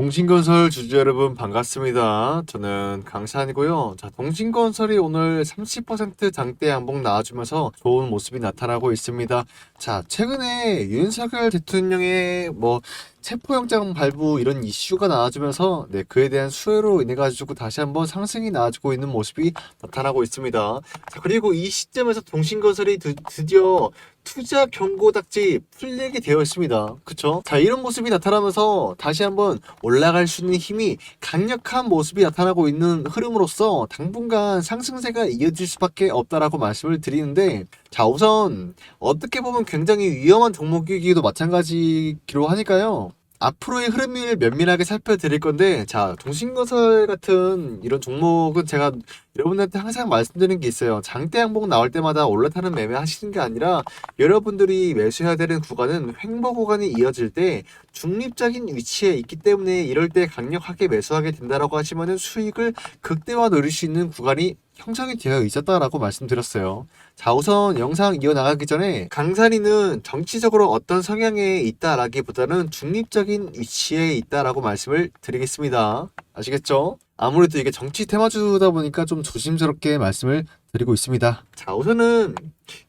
동신건설 주주 여러분 반갑습니다. 저는 강산이고요. 자, 동신건설이 오늘 30% 장대 양봉 나와주면서 좋은 모습이 나타나고 있습니다. 자, 최근에 윤석열 대통령의 뭐 체포영장 발부 이런 이슈가 나와주면서 네, 그에 대한 수혜로 인해 가지고 다시 한번 상승이 나와주고 있는 모습이 나타나고 있습니다. 자, 그리고 이 시점에서 동신건설이 드, 드디어 투자 경고 닥지 풀리게 되어 있습니다. 그쵸? 자, 이런 모습이 나타나면서 다시 한번 올라갈 수 있는 힘이 강력한 모습이 나타나고 있는 흐름으로서 당분간 상승세가 이어질 수밖에 없다라고 말씀을 드리는데, 자, 우선 어떻게 보면 굉장히 위험한 종목이기도 마찬가지기로 하니까요. 앞으로의 흐름을 면밀하게 살펴드릴 건데, 자, 동신건설 같은 이런 종목은 제가 여러분들한테 항상 말씀드리는 게 있어요. 장대 항복 나올 때마다 올라타는 매매 하시는 게 아니라 여러분들이 매수해야 되는 구간은 횡보 구간이 이어질 때 중립적인 위치에 있기 때문에 이럴 때 강력하게 매수하게 된다라고 하시면은 수익을 극대화 노릴 수 있는 구간이 형성이 되어 있었다라고 말씀드렸어요. 자, 우선 영상 이어나가기 전에 강산이는 정치적으로 어떤 성향에 있다라기보다는 중립적인 위치에 있다라고 말씀을 드리겠습니다. 아시겠죠? 아무래도 이게 정치 테마주다 보니까 좀 조심스럽게 말씀을 드리고 있습니다. 자, 우선은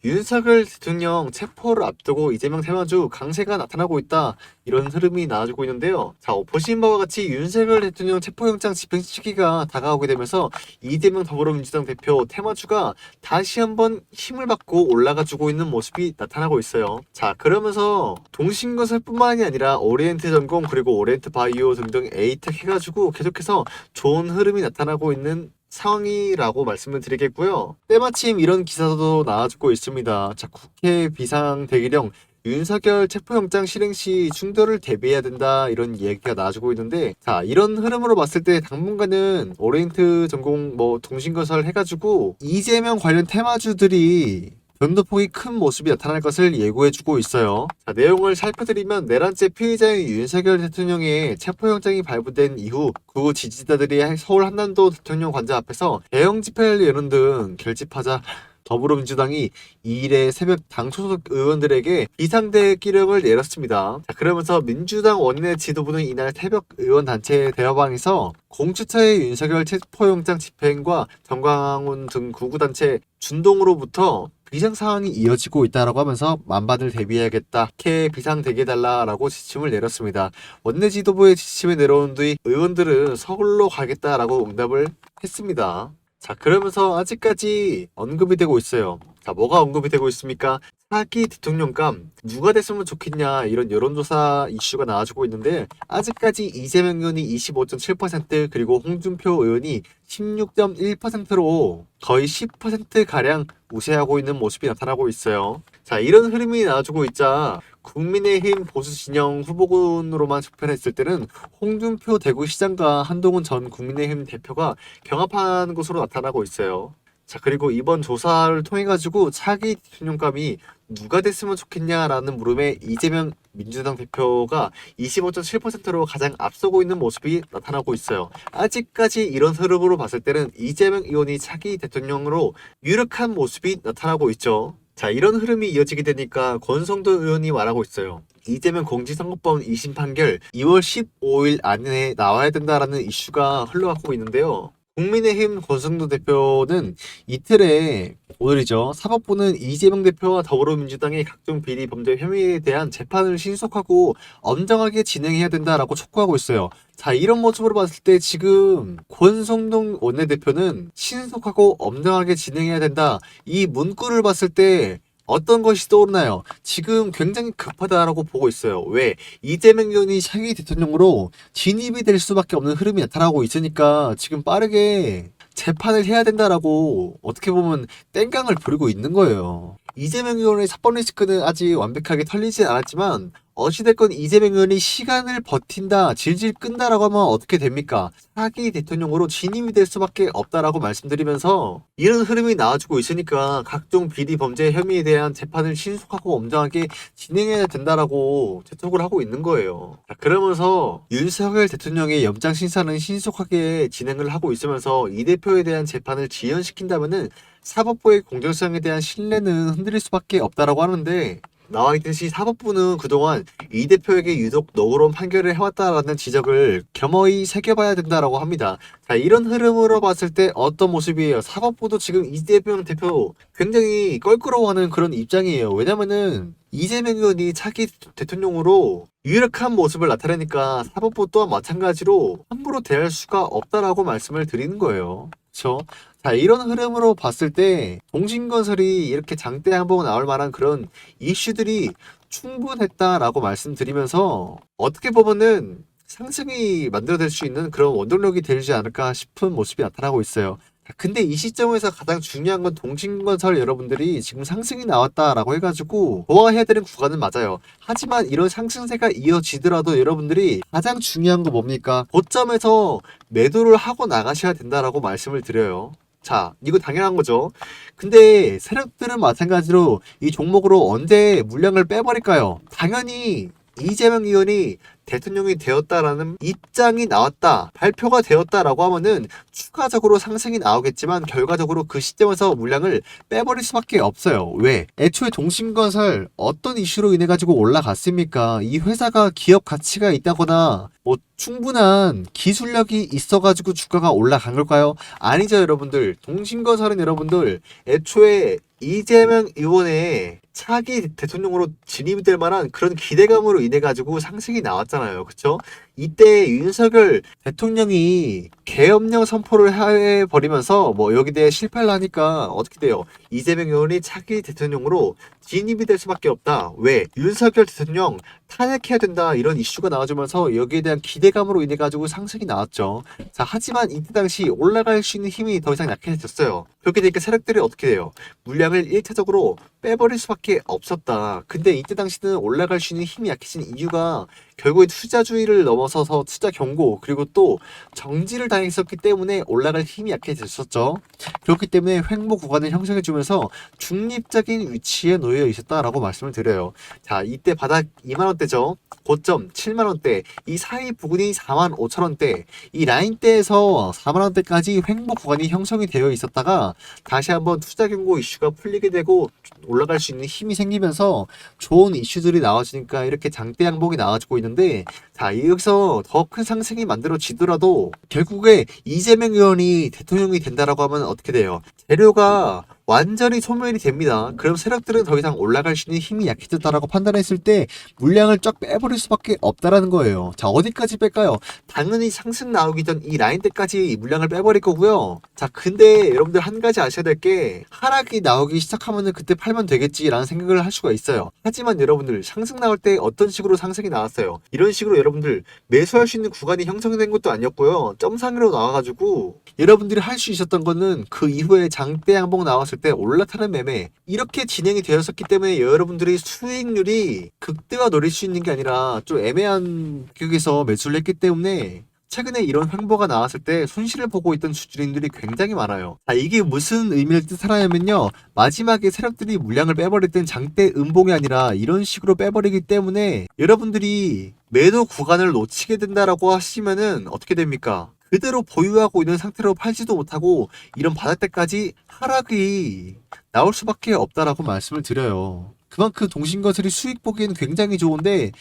윤석열 대통령 체포를 앞두고 이재명 테마주 강세가 나타나고 있다. 이런 흐름이 나와주고 있는데요. 자, 보신 바와 같이 윤석열 대통령 체포영장 집행 시기가 다가오게 되면서 이재명 더불어민주당 대표 테마주가 다시 한번 힘을 받고 올라가주고 있는 모습이 나타나고 있어요. 자, 그러면서 동신건설뿐만이 아니라 오리엔트 전공 그리고 오리엔트 바이오 등등 에이텍 해가지고 계속해서 좋은 흐름이 나타나고 있는 상황이라고 말씀을 드리겠고요. 때마침 이런 기사도 나와주고 있습니다. 자, 국회 비상대기령 윤석열 체포영장 실행 시 충돌을 대비해야 된다 이런 얘기가 나와주고 있는데 자 이런 흐름으로 봤을 때 당분간은 오리엔트 전공 뭐 동신건설 해가지고 이재명 관련 테마주들이 변동폭이 큰 모습이 나타날 것을 예고해주고 있어요. 자, 내용을 살펴드리면 내란죄 피의자인 윤석열 대통령의 체포영장이 발부된 이후 구 지지자들이 서울 한남도 대통령 관저 앞에서 대형 집회를 여는 등 결집하자 더불어민주당이 2일에 새벽 당 소속 의원들에게 비상대기령을 내렸습니다. 자, 그러면서 민주당 원내 지도부는 이날 새벽 의원단체 대화방에서 공수처의 윤석열 체포영장 집행과 정광훈 등 구구단체 준동으로부터 비상 상황이 이어지고 있다라고 하면서 만반을 대비해야겠다. 이렇게 비상 대기해달라라고 지침을 내렸습니다. 원내 지도부의 지침이 내려온 뒤 의원들은 서울로 가겠다라고 응답을 했습니다. 자, 그러면서 아직까지 언급이 되고 있어요. 자, 뭐가 언급이 되고 있습니까? 차기 대통령감 누가 됐으면 좋겠냐 이런 여론조사 이슈가 나와주고 있는데 아직까지 이재명 의원이 25.7% 그리고 홍준표 의원이 16.1%로 거의 10%가량 우세하고 있는 모습이 나타나고 있어요. 자, 이런 흐름이 나와주고 있자 국민의힘 보수 진영 후보군으로만 접근했을 때는 홍준표 대구시장과 한동훈 전 국민의힘 대표가 경합한 것으로 나타나고 있어요. 자, 그리고 이번 조사를 통해 가지고 차기 대통령감이 누가 됐으면 좋겠냐라는 물음에 이재명 민주당 대표가 25.7%로 가장 앞서고 있는 모습이 나타나고 있어요. 아직까지 이런 흐름으로 봤을 때는 이재명 의원이 차기 대통령으로 유력한 모습이 나타나고 있죠. 자, 이런 흐름이 이어지게 되니까 권성도 의원이 말하고 있어요. 이재명 공직선거법 2심 판결 2월 15일 안에 나와야 된다라는 이슈가 흘러가고 있는데요. 국민의힘 권성도 대표는 이틀에 오늘이죠. 사법부는 이재명 대표와 더불어민주당의 각종 비리 범죄 혐의에 대한 재판을 신속하고 엄정하게 진행해야 된다라고 촉구하고 있어요. 자, 이런 모습으로 봤을 때 지금 권성동 원내대표는 신속하고 엄정하게 진행해야 된다. 이 문구를 봤을 때 어떤 것이 떠오르나요? 지금 굉장히 급하다라고 보고 있어요. 왜? 이재명 의원이 차기 대통령으로 진입이 될 수밖에 없는 흐름이 나타나고 있으니까 지금 빠르게 재판을 해야 된다라고 어떻게 보면 땡깡을 부리고 있는 거예요. 이재명 의원의 사법 리스크는 아직 완벽하게 털리지 않았지만 어찌됐건 이재명 의원이 시간을 버틴다, 질질 끈다라고 하면 어떻게 됩니까? 차기 대통령으로 진임이 될 수밖에 없다라고 말씀드리면서 이런 흐름이 나와주고 있으니까 각종 비리 범죄 혐의에 대한 재판을 신속하고 엄정하게 진행해야 된다라고 재촉을 하고 있는 거예요. 자, 그러면서 윤석열 대통령의 영장 심사는 신속하게 진행을 하고 있으면서 이 대표에 대한 재판을 지연시킨다면은 사법부의 공정성에 대한 신뢰는 흔들릴 수밖에 없다라고 하는데 나와 있듯이 사법부는 그동안 이 대표에게 유독 너그러운 판결을 해왔다라는 지적을 겸허히 새겨봐야 된다라고 합니다. 자, 이런 흐름으로 봤을 때 어떤 모습이에요? 사법부도 지금 이재명 대표 굉장히 껄끄러워하는 그런 입장이에요. 왜냐면은 이재명 의원이 차기 대통령으로 유력한 모습을 나타내니까 사법부 또한 마찬가지로 함부로 대할 수가 없다라고 말씀을 드리는 거예요. 그렇죠? 자, 이런 흐름으로 봤을 때 동신건설이 이렇게 장대 한복 나올 만한 그런 이슈들이 충분했다라고 말씀드리면서 어떻게 보면은 상승이 만들어낼 수 있는 그런 원동력이 되지 않을까 싶은 모습이 나타나고 있어요. 자, 근데 이 시점에서 가장 중요한 건 동신건설 여러분들이 지금 상승이 나왔다라고 해가지고 좋아해야 되는 구간은 맞아요. 하지만 이런 상승세가 이어지더라도 여러분들이 가장 중요한 거 뭡니까? 고점에서 매도를 하고 나가셔야 된다라고 말씀을 드려요. 자, 이거 당연한 거죠. 근데 세력들은 마찬가지로 이 종목으로 언제 물량을 빼버릴까요? 당연히 이재명 의원이 대통령이 되었다라는 입장이 나왔다, 발표가 되었다라고 하면은 추가적으로 상승이 나오겠지만 결과적으로 그 시점에서 물량을 빼버릴 수밖에 없어요. 왜? 애초에 동심건설 어떤 이슈로 인해 가지고 올라갔습니까? 이 회사가 기업 가치가 있다거나 뭐 충분한 기술력이 있어가지고 주가가 올라간 걸까요? 아니죠, 여러분들. 동심건설은 여러분들 애초에 이재명 의원의 차기 대통령으로 진입이 될 만한 그런 기대감으로 인해 가지고 상승이 나왔잖아요. 그쵸? 이때 윤석열 대통령이 계엄령 선포를 해버리면서 뭐 여기 대해 실패를 하니까 어떻게 돼요? 이재명 의원이 차기 대통령으로 진입이 될 수밖에 없다. 왜? 윤석열 대통령 탄핵해야 된다 이런 이슈가 나와주면서 여기에 대한 기대감으로 인해 가지고 상승이 나왔죠. 자 하지만 이때 당시 올라갈 수 있는 힘이 더 이상 약해졌어요. 그렇게 되니까 세력들이 어떻게 돼요? 물량을 1차적으로 빼버릴 수밖에 없었다. 근데 이때 당시는 올라갈 수 있는 힘이 약해진 이유가 결국에 투자주의를 넘어 서서 투자 경고 그리고 또 정지를 당했었기 때문에 올라갈 힘이 약해졌었죠. 그렇기 때문에 횡보 구간을 형성해주면서 중립적인 위치에 놓여 있었다라고 말씀을 드려요. 자, 이때 바닥 2만 원대죠. 고점 7만 원대, 이 사이 부근이 4만 5천 원대, 이 라인대에서 4만 원대까지 횡보 구간이 형성이 되어 있었다가 다시 한번 투자 경고 이슈가 풀리게 되고 올라갈 수 있는 힘이 생기면서 좋은 이슈들이 나와지니까 이렇게 장대 양봉이 나와주고 있는데 자 여기서 더 큰 상승이 만들어지더라도 결국에 이재명 의원이 대통령이 된다라고 하면 어떻게 돼요? 재료가 완전히 소멸이 됩니다. 그럼 세력들은 더 이상 올라갈 수 있는 힘이 약해졌다라고 판단했을 때 물량을 쫙 빼버릴 수밖에 없다라는 거예요. 자 어디까지 뺄까요? 당연히 상승 나오기 전 이 라인 때까지 물량을 빼버릴 거고요. 자 근데 여러분들 한 가지 아셔야 될 게 하락이 나오기 시작하면은 그때 팔면 되겠지라는 생각을 할 수가 있어요. 하지만 여러분들 상승 나올 때 어떤 식으로 상승이 나왔어요? 이런 식으로 여러분들 매수할 수 있는 구간이 형성된 것도 아니었고요. 점상으로 나와가지고 여러분들이 할 수 있었던 거는 그 이후에 장대 양봉 나왔을 때 올라타는 매매 이렇게 진행이 되었었기 때문에 여러분들이 수익률이 극대화 노릴 수 있는 게 아니라 좀 애매한 가격에서 매수를 했기 때문에 최근에 이런 횡보가 나왔을 때 손실을 보고 있던 주주님들이 굉장히 많아요. 자, 이게 무슨 의미를 뜻하냐면요. 마지막에 세력들이 물량을 빼버릴 땐 장대 음봉이 아니라 이런 식으로 빼버리기 때문에 여러분들이 매도 구간을 놓치게 된다라고 하시면은 어떻게 됩니까? 그대로 보유하고 있는 상태로 팔지도 못하고 이런 바닥대까지 하락이 나올 수밖에 없다라고 말씀을 드려요. 그만큼 동신건설이 수익 보기에는 굉장히 좋은데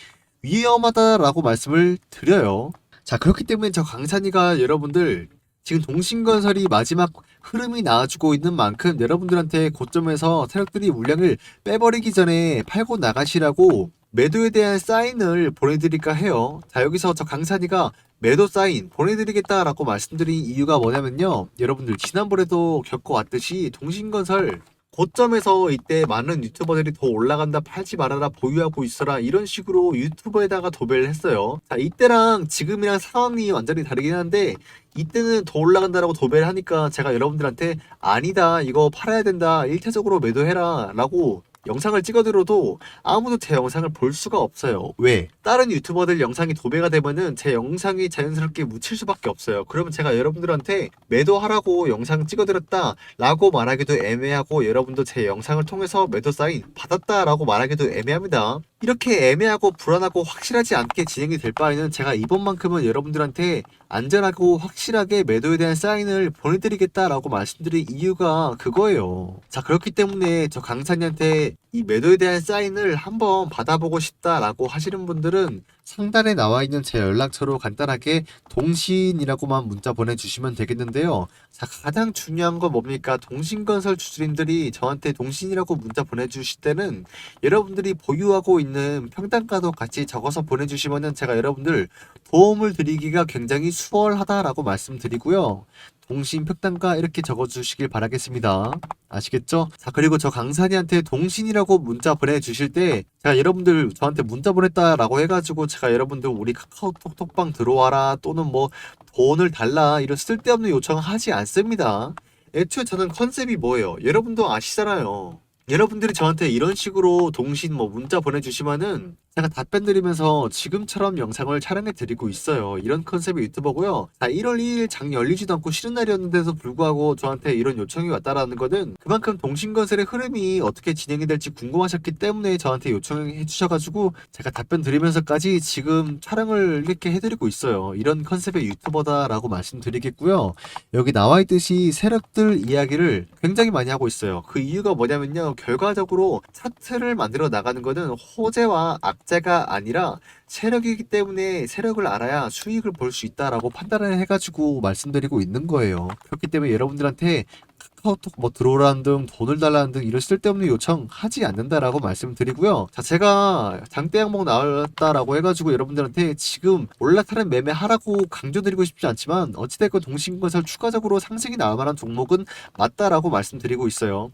위험하다라고 말씀을 드려요. 자, 그렇기 때문에 저 강산이가 여러분들 지금 동신건설이 마지막 흐름이 나와주고 있는 만큼 여러분들한테 고점에서 세력들이 물량을 빼버리기 전에 팔고 나가시라고 매도에 대한 사인을 보내드릴까 해요. 자, 여기서 저 강산이가 매도 사인 보내드리겠다라고 말씀드린 이유가 뭐냐면요. 여러분들 지난번에도 겪어왔듯이 동신건설 고점에서 이때 많은 유튜버들이 더 올라간다 팔지 말아라 보유하고 있어라 이런 식으로 유튜버에다가 도배를 했어요 자 이때랑 지금이랑 상황이 완전히 다르긴 한데 이때는 더 올라간다라고 도배를 하니까 제가 여러분들한테 아니다 이거 팔아야 된다 일차적으로 매도해라 라고 영상을 찍어들어도 아무도 제 영상을 볼 수가 없어요. 왜? 다른 유튜버들 영상이 도배가 되면은 제 영상이 자연스럽게 묻힐 수밖에 없어요. 그러면 제가 여러분들한테 매도하라고 영상 찍어드렸다 라고 말하기도 애매하고 여러분도 제 영상을 통해서 매도 사인 받았다 라고 말하기도 애매합니다. 이렇게 애매하고 불안하고 확실하지 않게 진행이 될 바에는 제가 이번만큼은 여러분들한테 안전하고 확실하게 매도에 대한 사인을 보내드리겠다라고 말씀드린 이유가 그거예요. 자, 그렇기 때문에 저 강사님한테 이 매도에 대한 사인을 한번 받아보고 싶다라고 하시는 분들은 상단에 나와 있는 제 연락처로 간단하게 동신이라고만 문자 보내주시면 되겠는데요. 자, 가장 중요한 건 뭡니까? 동신건설 주주님들이 저한테 동신이라고 문자 보내주실 때는 여러분들이 보유하고 있는 평단가도 같이 적어서 보내주시면은 제가 여러분들 도움을 드리기가 굉장히 수월하다라고 말씀드리고요. 동신 평단가 이렇게 적어주시길 바라겠습니다. 아시겠죠? 자, 그리고 저 강산이한테 동신이라고 문자 보내주실 때, 제가 여러분들 저한테 문자 보냈다라고 해가지고, 제가 여러분들 우리 카카오톡 톡방 들어와라, 또는 뭐, 돈을 달라, 이런 쓸데없는 요청을 하지 않습니다. 애초에 저는 컨셉이 뭐예요? 여러분도 아시잖아요. 여러분들이 저한테 이런 식으로 동신 뭐 문자 보내주시면은 제가 답변 드리면서 지금처럼 영상을 촬영해 드리고 있어요. 이런 컨셉의 유튜버고요. 자, 1월 2일 장 열리지도 않고 쉬는 날이었는데도 불구하고 저한테 이런 요청이 왔다라는 거는 그만큼 동신건설의 흐름이 어떻게 진행이 될지 궁금하셨기 때문에 저한테 요청해 주셔가지고 제가 답변 드리면서까지 지금 촬영을 이렇게 해드리고 있어요. 이런 컨셉의 유튜버다라고 말씀드리겠고요. 여기 나와 있듯이 세력들 이야기를 굉장히 많이 하고 있어요. 그 이유가 뭐냐면요. 결과적으로 차트를 만들어 나가는 거는 호재와 악 재가 아니라 세력이기 때문에 세력을 알아야 수익을 볼 수 있다라고 판단을 해가지고 말씀드리고 있는 거예요. 그렇기 때문에 여러분들한테 카카오톡 뭐 들어오라는 등 돈을 달라는 등 이런 쓸데없는 요청 하지 않는다라고 말씀드리고요. 자, 제가 장대 항목 나왔다라고 해가지고 여러분들한테 지금 올라타는 매매 하라고 강조드리고 싶지 않지만 어찌됐건 동신건설 추가적으로 상승이 나올 만한 종목은 맞다라고 말씀드리고 있어요.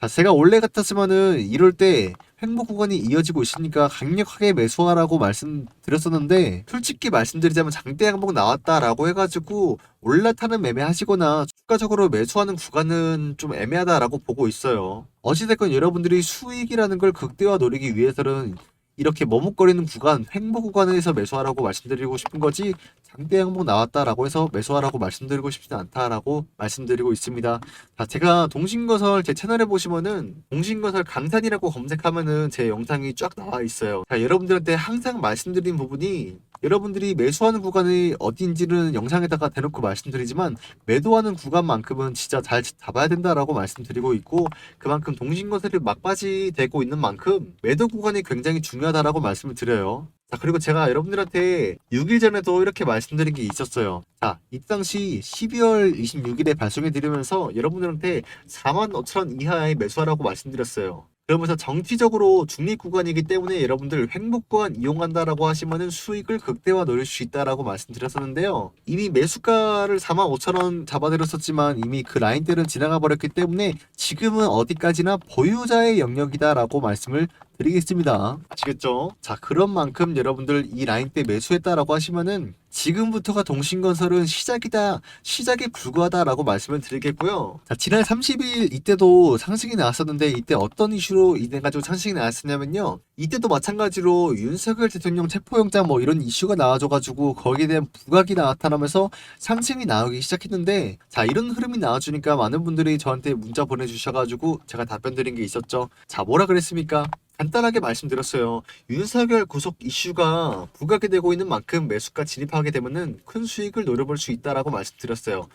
자, 제가 원래 같았으면은 이럴 때 횡보 구간이 이어지고 있으니까 강력하게 매수하라고 말씀드렸었는데 솔직히 말씀드리자면 장대 항목 나왔다라고 해가지고 올라타는 매매 하시거나 추가적으로 매수하는 구간은 좀 애매하다라고 보고 있어요. 어찌됐건 여러분들이 수익이라는 걸 극대화 노리기 위해서는 이렇게 머뭇거리는 구간, 횡보 구간에서 매수하라고 말씀드리고 싶은 거지 장대 항목 나왔다라고 해서 매수하라고 말씀드리고 싶지 않다라고 말씀드리고 있습니다. 자, 제가 동신건설 제 채널에 보시면은 동신건설 강산이라고 검색하면은 제 영상이 쫙 나와 있어요. 자, 여러분들한테 항상 말씀드린 부분이 여러분들이 매수하는 구간이 어딘지는 영상에다가 대놓고 말씀드리지만 매도하는 구간만큼은 진짜 잘 잡아야 된다라고 말씀드리고 있고 그만큼 동신건설이 막바지 되고 있는 만큼 매도 구간이 굉장히 중요하다라고 말씀을 드려요. 자, 그리고 제가 여러분들한테 6일 전에도 이렇게 말씀드린 게 있었어요. 자, 이 당시 12월 26일에 발송해 드리면서 여러분들한테 4만 5천 이하에 매수하라고 말씀드렸어요. 그러면서 정치적으로 중립 구간이기 때문에 여러분들 구간 이용한다라고 하시면은 수익을 극대화 노릴 수 있다라고 말씀드렸었는데요. 이미 매수가를 4만 5천 원 잡아드렸었지만 이미 그 라인대를 지나가 버렸기 때문에 지금은 어디까지나 보유자의 영역이다라고 말씀을 드리겠습니다. 아시겠죠? 자, 그런 만큼 여러분들 이 라인 때 매수했다라고 하시면은 지금부터가 동신건설은 시작이다, 시작에 불과하다라고 말씀을 드리겠고요. 자, 지난 30일 이때도 상승이 나왔었는데 이때 어떤 이슈로 인해 가지고 상승이 나왔었냐면요. 이때도 마찬가지로 윤석열 대통령 체포영장 뭐 이런 이슈가 나와줘가지고 거기에 대한 부각이 나타나면서 상승이 나오기 시작했는데 자 이런 흐름이 나와주니까 많은 분들이 저한테 문자 보내주셔가지고 제가 답변 드린 게 있었죠. 자 뭐라 그랬습니까? 간단하게 말씀드렸어요. 윤석열 구속 이슈가 부각이 되고 있는 만큼 매수가 진입하게 되면은 큰 수익을 노려볼 수 있다라고 말씀드렸어요.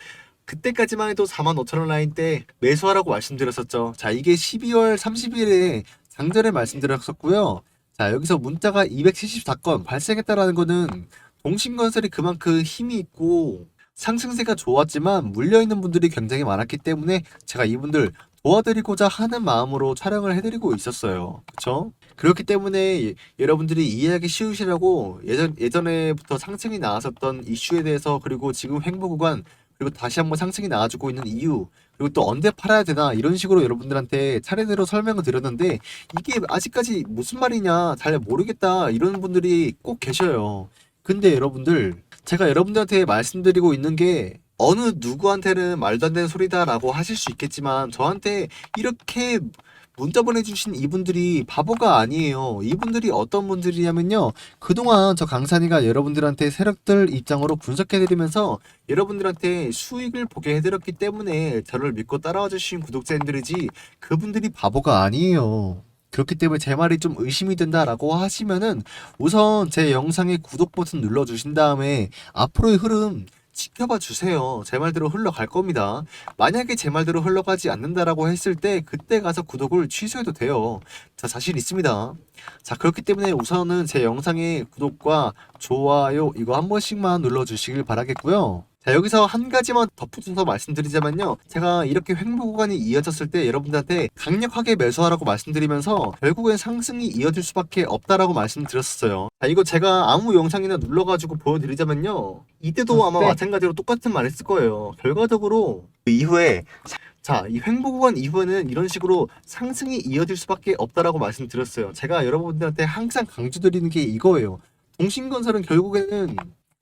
그때까지만 해도 4만 5천 원 라인 때 매수하라고 말씀드렸었죠. 자, 이게 12월 30일에 장전에 말씀드렸었고요. 자, 여기서 문자가 274건 발생했다라는 거는 동신건설이 그만큼 힘이 있고 상승세가 좋았지만 물려있는 분들이 굉장히 많았기 때문에 제가 이분들 도와드리고자 하는 마음으로 촬영을 해드리고 있었어요. 그쵸? 그렇기 때문에 예- 여러분들이 이해하기 쉬우시라고 예전, 예전에부터 상승이 나왔었던 이슈에 대해서 그리고 지금 횡보 구간 그리고 다시 한번 상승이 나와주고 있는 이유 그리고 또 언제 팔아야 되나 이런 식으로 여러분들한테 차례대로 설명을 드렸는데 이게 아직까지 무슨 말이냐 잘 모르겠다 이런 분들이 꼭 계셔요. 근데 여러분들 제가 여러분들한테 말씀드리고 있는 게 어느 누구한테는 말도 안 되는 소리다라고 하실 수 있겠지만 저한테 이렇게 문자 보내주신 이분들이 바보가 아니에요. 이분들이 어떤 분들이냐면요. 그동안 저 강산이가 여러분들한테 세력들 입장으로 분석해드리면서 여러분들한테 수익을 보게 해드렸기 때문에 저를 믿고 따라와 주신 구독자님들이지 그분들이 바보가 아니에요. 그렇기 때문에 제 말이 좀 의심이 된다라고 하시면은 우선 제 영상에 구독 버튼 눌러주신 다음에 앞으로의 흐름 지켜봐 주세요. 제 말대로 흘러갈 겁니다. 만약에 제 말대로 흘러가지 않는다라고 했을 때 그때 가서 구독을 취소해도 돼요. 자, 자신 있습니다. 자, 그렇기 때문에 우선은 제 영상에 구독과 좋아요 이거 한 번씩만 눌러주시길 바라겠고요. 자, 여기서 한 가지만 덧붙여서 말씀드리자면요. 제가 이렇게 횡보 구간이 이어졌을 때 여러분들한테 강력하게 매수하라고 말씀드리면서 결국엔 상승이 이어질 수밖에 없다라고 말씀드렸었어요. 자, 이거 제가 아무 영상이나 눌러가지고 보여드리자면요. 이때도 아마 네. 마찬가지로 똑같은 말 했을 거예요. 결과적으로 그 이후에 자, 이 횡보 구간 이후에는 이런 식으로 상승이 이어질 수밖에 없다라고 말씀드렸어요. 제가 여러분들한테 항상 강조드리는 게 이거예요. 동신건설은 결국에는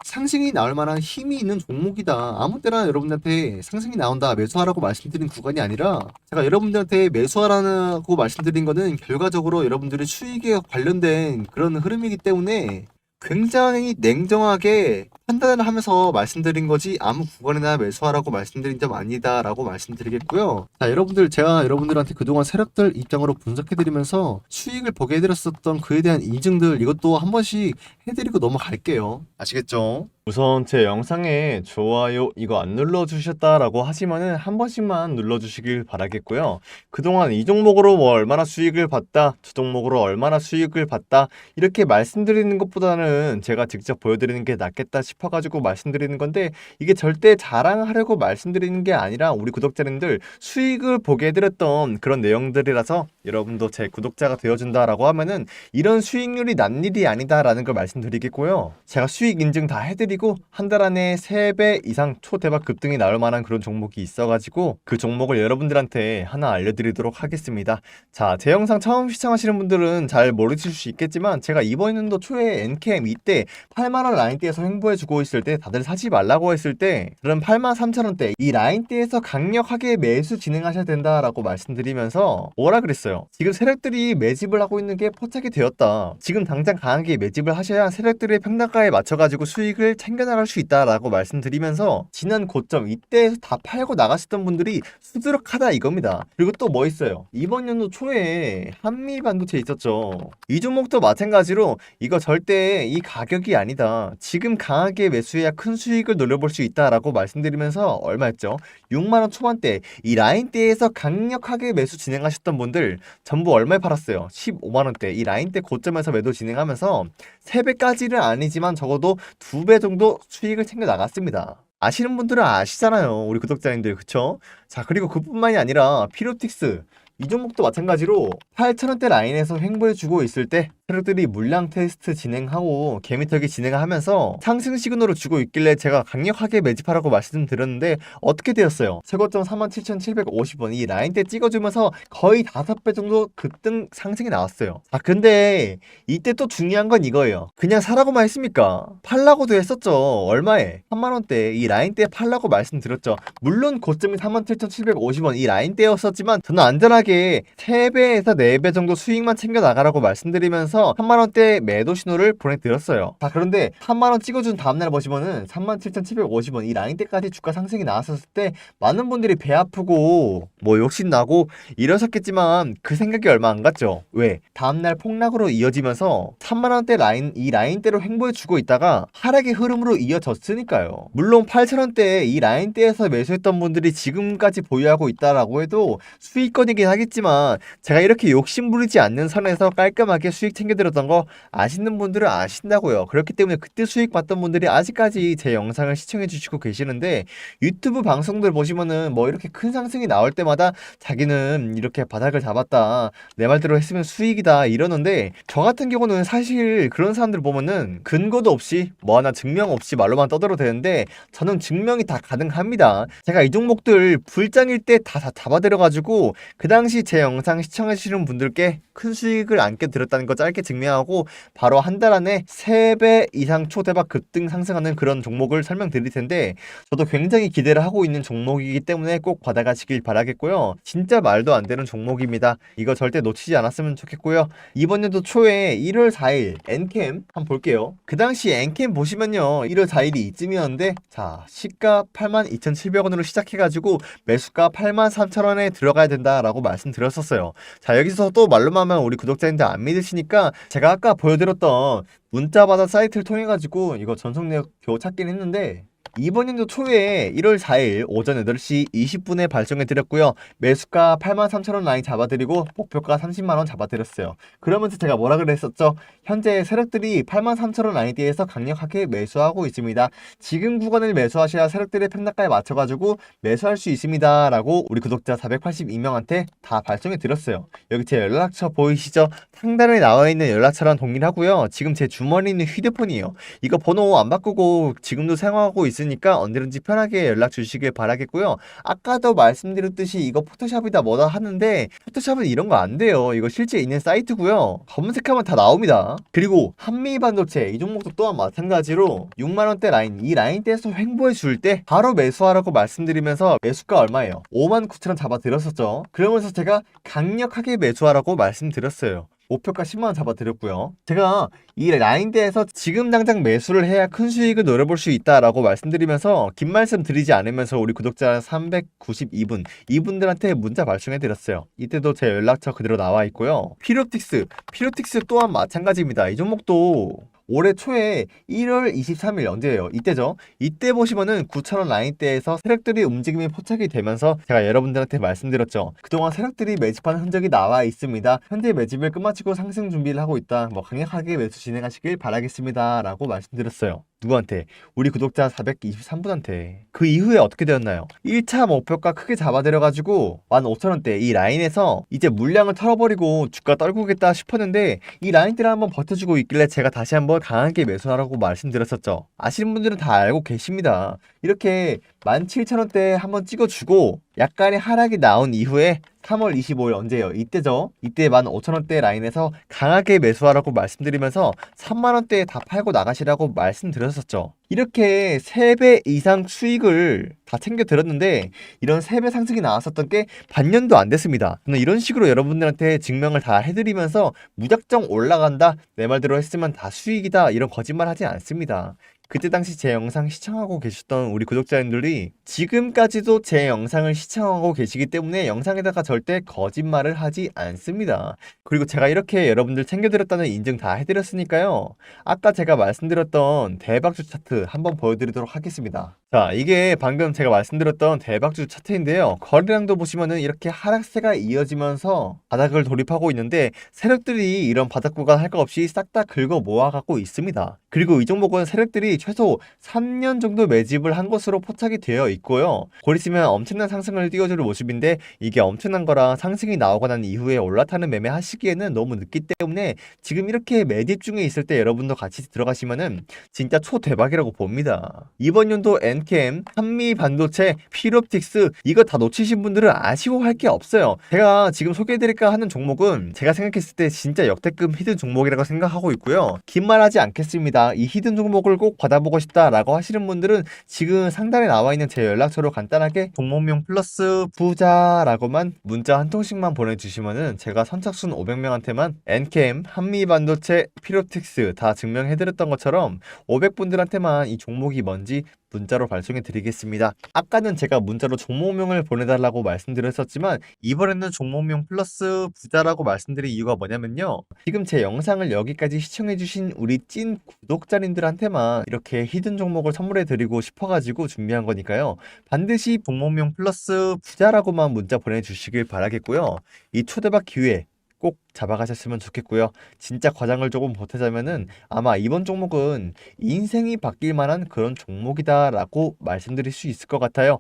상승이 나올 만한 힘이 있는 종목이다. 아무 때나 여러분들한테 상승이 나온다. 매수하라고 말씀드린 구간이 아니라 제가 여러분들한테 매수하라고 말씀드린 거는 결과적으로 여러분들의 수익에 관련된 그런 흐름이기 때문에 굉장히 냉정하게 판단을 하면서 말씀드린 거지 아무 구간이나 매수하라고 말씀드린 점 아니다라고 말씀드리겠고요. 자, 여러분들 제가 여러분들한테 그동안 세력들 입장으로 분석해드리면서 수익을 보게 해드렸었던 그에 대한 인증들 이것도 한 번씩 해드리고 넘어갈게요. 아시겠죠? 우선 제 영상에 좋아요 이거 안 눌러주셨다라고 하시면은 한 번씩만 눌러주시길 바라겠고요. 그동안 이 종목으로 뭐 얼마나 수익을 봤다, 저 종목으로 얼마나 수익을 봤다 이렇게 말씀드리는 것보다는 제가 직접 보여드리는 게 낫겠다 싶어가지고 말씀드리는 건데 이게 절대 자랑하려고 말씀드리는 게 아니라 우리 구독자님들 수익을 보게 해드렸던 그런 내용들이라서 여러분도 제 구독자가 되어준다라고 하면은 이런 수익률이 난 일이 아니다라는 걸 말씀드리겠고요. 제가 수익 인증 다 해드리고 한 달 안에 3배 이상 초대박 급등이 나올 만한 그런 종목이 있어가지고 그 종목을 여러분들한테 하나 알려드리도록 하겠습니다. 자, 제 영상 처음 시청하시는 분들은 잘 모르실 수 있겠지만 제가 이번 연도 초에 NKM 이때 8만원 라인대에서 횡보해주고 있을 때 다들 사지 말라고 했을 때 그럼 8만 3천원대 이 라인대에서 강력하게 매수 진행하셔야 된다라고 말씀드리면서 뭐라 그랬어요? 지금 세력들이 매집을 하고 있는 게 포착이 되었다. 지금 당장 강하게 매집을 하셔야 세력들의 평단가에 맞춰가지고 수익을 챙겨나갈 수 있다라고 말씀드리면서 지난 고점 이때에서 다 팔고 나가셨던 분들이 수두룩하다 이겁니다. 그리고 또 뭐 있어요? 이번 연도 초에 한미 반도체 있었죠. 이 종목도 마찬가지로 이거 절대 이 가격이 아니다. 지금 강하게 매수해야 큰 수익을 노려볼 수 있다라고 말씀드리면서 얼마였죠? 6만원 초반대 이 라인대에서 강력하게 매수 진행하셨던 분들 전부 얼마에 팔았어요? 15만원대 이 라인대 고점에서 매도 진행하면서 3배까지는 아니지만 적어도 2배 정도 수익을 챙겨 나갔습니다. 아시는 분들은 아시잖아요. 우리 구독자님들 그쵸? 자 그리고 그뿐만이 아니라 피로틱스 이 종목도 마찬가지로 8,000원대 라인에서 횡보해주고 있을 때 세력들이 물량 테스트 진행하고 개미털기 진행하면서 상승 시그널을 주고 있길래 제가 강력하게 매집하라고 말씀드렸는데 어떻게 되었어요? 최고점 47,750원 이 라인대 찍어주면서 거의 5배 정도 급등 상승이 나왔어요. 아 근데 이때 또 중요한 건 이거예요. 그냥 사라고만 했습니까? 팔라고도 했었죠. 얼마에? 3만원대 이 라인대 팔라고 말씀드렸죠. 물론 고점이 37,750원 이 라인대였었지만 저는 안전하게 3배에서 4배 정도 수익만 챙겨 나가라고 말씀드리면서 3만원대 매도 신호를 보내드렸어요. 자 그런데 3만원 찍어준 다음날 보시면은 37,750원 이 라인대까지 주가 상승이 나왔었을 때 많은 분들이 배 아프고 뭐 욕심나고 이러셨겠지만 그 생각이 얼마 안 갔죠. 왜? 다음날 폭락으로 이어지면서 3만원대 라인 이 라인대로 횡보해주고 있다가 하락의 흐름으로 이어졌으니까요. 물론 8천원대 이 라인대에서 매수했던 분들이 지금까지 보유하고 있다라고 해도 수익권이긴 하겠지만 제가 이렇게 욕심 부리지 않는 선에서 깔끔하게 수익 챙 겨드렸던 거 아시는 분들은 아신다고요. 그렇기 때문에 그때 수익 봤던 분들이 아직까지 제 영상을 시청해 주시고 계시는데 유튜브 방송들 보시면은 뭐 이렇게 큰 상승이 나올 때마다 자기는 이렇게 바닥을 잡았다. 내 말대로 했으면 수익이다 이러는데 저 같은 경우는 사실 그런 사람들 보면은 근거도 없이 뭐 하나 증명 없이 말로만 떠들어도 되는데 저는 증명이 다 가능합니다. 제가 이 종목들 불장일 때 다 잡아들여가지고 그 당시 제 영상 시청하시는 분들께 큰 수익을 안게 드렸다는 거 짧게 빠르게 증명하고 바로 한 달 안에 3배 이상 초대박 급등 상승하는 그런 종목을 설명드릴 텐데 저도 굉장히 기대를 하고 있는 종목이기 때문에 꼭 받아가시길 바라겠고요. 진짜 말도 안 되는 종목입니다. 이거 절대 놓치지 않았으면 좋겠고요. 이번 연도 초에 1월 4일 엔캠 한번 볼게요. 그 당시 엔캠 보시면요. 1월 4일이 이쯤이었는데 자 시가 82,700원으로 시작해가지고 매수가 83,000원에 들어가야 된다라고 말씀드렸었어요. 자 여기서 또 말로만 하면 우리 구독자님들 안 믿으시니까 제가 아까 보여드렸던 문자 받아 사이트를 통해 가지고 이거 전속력 겨우 찾긴 했는데 이번 연도 초에 1월 4일 오전 8시 20분에 발송해 드렸고요. 매수가 83,000원 라인 잡아드리고 목표가 30만원 잡아드렸어요. 그러면서 제가 뭐라 그랬었죠? 현재 세력들이 83,000원 라인대에서 강력하게 매수하고 있습니다. 지금 구간을 매수하셔야 세력들의 평단가에 맞춰가지고 매수할 수 있습니다. 라고 우리 구독자 482명한테 다 발송해 드렸어요. 여기 제 연락처 보이시죠? 상단에 나와 있는 연락처랑 동일하고요. 지금 제 주머니에 있는 휴대폰이에요. 이거 번호 안 바꾸고 지금도 사용하고 있 으니까 언제든지 편하게 연락 주시길 바라겠고요. 아까도 말씀드렸듯이 이거 포토샵이다 뭐다 하는데 포토샵은 이런 거 안 돼요. 이거 실제 있는 사이트고요. 검색하면 다 나옵니다. 그리고 한미 반도체 이 종목도 또한 마찬가지로 6만 원대 라인 이 라인대에서 횡보해 줄 때 바로 매수하라고 말씀드리면서 매수가 얼마예요? 5만 9천 원 잡아 드렸었죠. 그러면서 제가 강력하게 매수하라고 말씀드렸어요. 목표가 10만원 잡아드렸고요. 제가 이 라인대에서 지금 당장 매수를 해야 큰 수익을 노려볼 수 있다라고 말씀드리면서 긴 말씀 드리지 않으면서 우리 구독자 392분 이분들한테 문자 발송해드렸어요. 이때도 제 연락처 그대로 나와 있고요. 피로틱스, 피로틱스 또한 마찬가지입니다. 이 종목도 올해 초에 1월 23일 언제예요? 이때죠. 이때 보시면은 9,000원 라인대에서 세력들이 움직임이 포착이 되면서 제가 여러분들한테 말씀드렸죠. 그동안 세력들이 매집하는 흔적이 나와 있습니다. 현재 매집을 끝마치고 상승 준비를 하고 있다. 뭐 강력하게 매수 진행하시길 바라겠습니다. 라고 말씀드렸어요. 누구한테? 우리 구독자 423분한테. 그 이후에 어떻게 되었나요? 1차 목표가 크게 잡아들여가지고 15,000원대 이 라인에서 이제 물량을 털어버리고 주가 떨구겠다 싶었는데 이 라인대를 한번 버텨주고 있길래 제가 다시 한번 강하게 매수하라고 말씀드렸었죠. 아시는 분들은 다 알고 계십니다. 이렇게 17,000원대 한번 찍어주고 약간의 하락이 나온 이후에 3월 25일 언제예요? 이때죠. 이때 15,000원대 라인에서 강하게 매수하라고 말씀드리면서 3만원대에 다 팔고 나가시라고 말씀드렸었죠. 이렇게 3배 이상 수익을 다 챙겨 들었는데 이런 3배 상승이 나왔었던 게 반년도 안 됐습니다. 저는 이런 식으로 여러분들한테 증명을 다 해드리면서 무작정 올라간다 내 말대로 했으면 다 수익이다 이런 거짓말 하지 않습니다. 그때 당시 제 영상 시청하고 계셨던 우리 구독자님들이 지금까지도 제 영상을 시청하고 계시기 때문에 영상에다가 절대 거짓말을 하지 않습니다. 그리고 제가 이렇게 여러분들 챙겨드렸다는 인증 다 해드렸으니까요. 아까 제가 말씀드렸던 대박주 차트 한번 보여드리도록 하겠습니다. 자, 이게 방금 제가 말씀드렸던 대박주 차트인데요. 거래량도 보시면은 이렇게 하락세가 이어지면서 바닥을 돌입하고 있는데 세력들이 이런 바닥 구간 할거 없이 싹 다 긁어 모아갖고 있습니다. 그리고 이 종목은 세력들이 최소 3년 정도 매집을 한 것으로 포착이 되어 있고요. 곧 있으면 엄청난 상승을 띄워줄 모습인데 이게 엄청난 거랑 상승이 나오고 난 이후에 올라타는 매매 하시기에는 너무 늦기 때문에 지금 이렇게 매집 중에 있을 때 여러분도 같이 들어가시면은 진짜 초대박이라고 봅니다. 이번 연도 엔캠, 한미 반도체, 피롭틱스 이거 다 놓치신 분들은 아쉬워할 게 없어요. 제가 지금 소개해드릴까 하는 종목은 제가 생각했을 때 진짜 역대급 히든 종목이라고 생각하고 있고요. 긴 말 하지 않겠습니다. 이 히든 종목을 꼭 받아보고 싶다라고 하시는 분들은 지금 상단에 나와 있는 제 연락처로 간단하게 종목명 플러스 부자라고만 문자 한 통씩만 보내주시면은 제가 선착순 500명한테만 엔캠, 한미 반도체, 피로틱스 다 증명해드렸던 것처럼 500분들한테만 이 종목이 뭔지 문자로 발송해 드리겠습니다. 아까는 제가 문자로 종목명을 보내달라고 말씀드렸었지만 이번에는 종목명 플러스 부자라고 말씀드린 이유가 뭐냐면요. 지금 제 영상을 여기까지 시청해주신 우리 찐 구독자님들한테만 이렇게 히든 종목을 선물해 드리고 싶어가지고 준비한 거니까요. 반드시 종목명 플러스 부자라고만 문자 보내주시길 바라겠고요. 이 초대박 기회 꼭 잡아가셨으면 좋겠고요. 진짜 과장을 조금 보태자면은 아마 이번 종목은 인생이 바뀔 만한 그런 종목이다라고 말씀드릴 수 있을 것 같아요.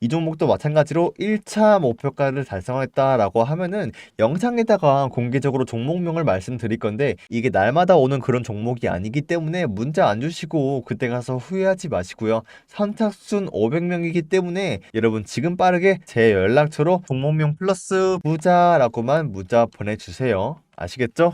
이 종목도 마찬가지로 1차 목표가를 달성했다라고 하면은 영상에다가 공개적으로 종목명을 말씀드릴 건데 이게 날마다 오는 그런 종목이 아니기 때문에 문자 안 주시고 그때 가서 후회하지 마시고요. 선착순 500명이기 때문에 여러분 지금 빠르게 제 연락처로 종목명 플러스 부자라고만 문자 보내주세 요. 아시겠죠?